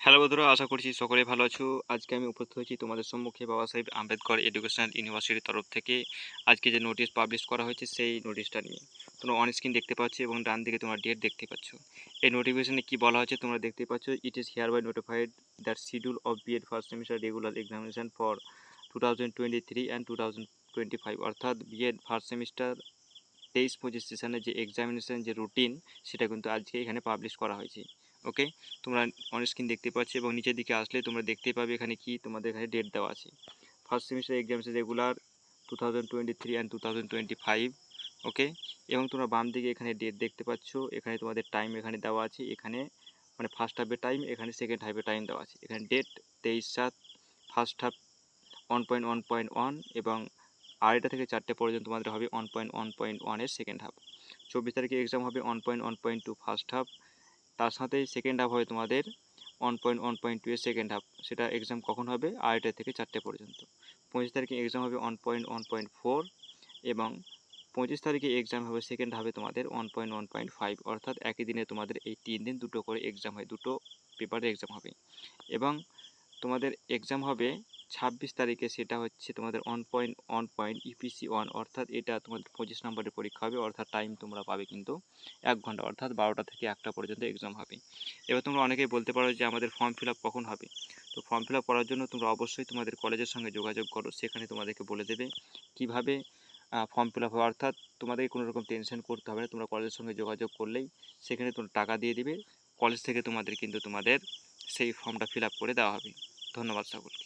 Hello বন্ধুরা, আশা করছি সকলে ভালো আছো। আজকে আমি উপস্থিত হয়েছি তোমাদের সম্মুখে বাবা সাহেব আম্বেদকর এডুকেশনাল ইউনিভার্সিটির তরফ থেকে। আজকে যে নোটিশ পাবলিশ করা হয়েছে, সেই নোটিশটা নিয়ে। তোমরা অন স্ক্রিন দেখতে পাচ্ছ এবং ডান দিকে তোমরা ডেট দেখতে পাচ্ছ। এই নোটিফিকেশনে কি বলা হয়েছে, তোমরা দেখতে পাচ্ছ it is hereby notified that schedule of BEd first semester regular examination for two thousand twenty three and two thousand twenty five অর্থাৎ বিএড ফার্স্ট সেমিস্টার তেইশ পঁচিশ সেশনের যে এক্সামিনেশন যে রুটিন সেটা কিন্তু আজকে এখানে পাবলিশ করা হয়েছে। ওকে? তোমরা অন স্ক্রিন দেখতে পাচ্ছ এবং নিচের দিকে আসলে তোমরা দেখতে পাবে এখানে কি তোমাদের এখানে ডেট দেওয়া আছে। First semester exams regular two thousand twenty three and two thousand twenty five okay? এবং তোমরা বাম দিকে এখানে ডেট দেখতে পাচ্ছ, এখানে তোমাদের টাইম এখানে দেওয়া আছে, এখানে মানে ফার্স্ট হাফের টাইম এখানে সেকেন্ড হাফের টাইম দেওয়া আছে। এখানে ডেট তেইশ সাত first half one point one point one এবং আড়াইটা থেকে চারটে পর্যন্ত তোমাদের হবে ওয়ান পয়েন্ট ওয়ান পয়েন্ট ওয়ানের সেকেন্ড হাফ চব্বিশ তারিখে এক্সাম হবে one point one point two first half তার সাথে সেকেন্ড হাফ হবে তোমাদের one point one point two এর সেকেন্ড হাফ সেটা এক্সাম কখন হবে? আড়াইটা থেকে চারটে পর্যন্ত। পঁচিশ তারিখে এক্সাম হবে one point one point four এবং পঁচিশ তারিখে এক্সাম হবে সেকেন্ড হাফে তোমাদের one point one point five অর্থাৎ একই দিনে তোমাদের এই তিন দিন দুটো করে এক্সাম হয়, দুটো পেপারে এক্সাম হবে। এবং তোমাদের এক্সাম হবে ছাব্বিশ তারিখে, সেটা হচ্ছে তোমাদের one point one point EPC one অর্থাৎ এটা তোমাদের পঁচিশ নম্বরের পরীক্ষা হবে, অর্থাৎ টাইম তোমরা পাবে কিন্তু এক ঘণ্টা, অর্থাৎ বারোটা থেকে একটা পর্যন্ত এক্সাম হবে। এবার তোমরা অনেকেই বলতে পারো যে আমাদের ফর্ম ফিল আপ কখন হবে? তো ফর্ম ফিল আপ করার জন্য তোমরা অবশ্যই তোমাদের কলেজের সঙ্গে যোগাযোগ করো, সেখানে তোমাদেরকে বলে দেবে কীভাবে ফর্ম ফিল আপ হবে। অর্থাৎ তোমাদেরকে কোনো রকম টেনশন করতে হবে না, তোমরা কলেজের সঙ্গে যোগাযোগ করলেই সেখানে তোমরা টাকা দিয়ে দিবে, কলেজ থেকে তোমাদের কিন্তু তোমাদের সেই ফর্মটা ফিল আপ করে দেওয়া হবে। ধন্যবাদ সকলকে।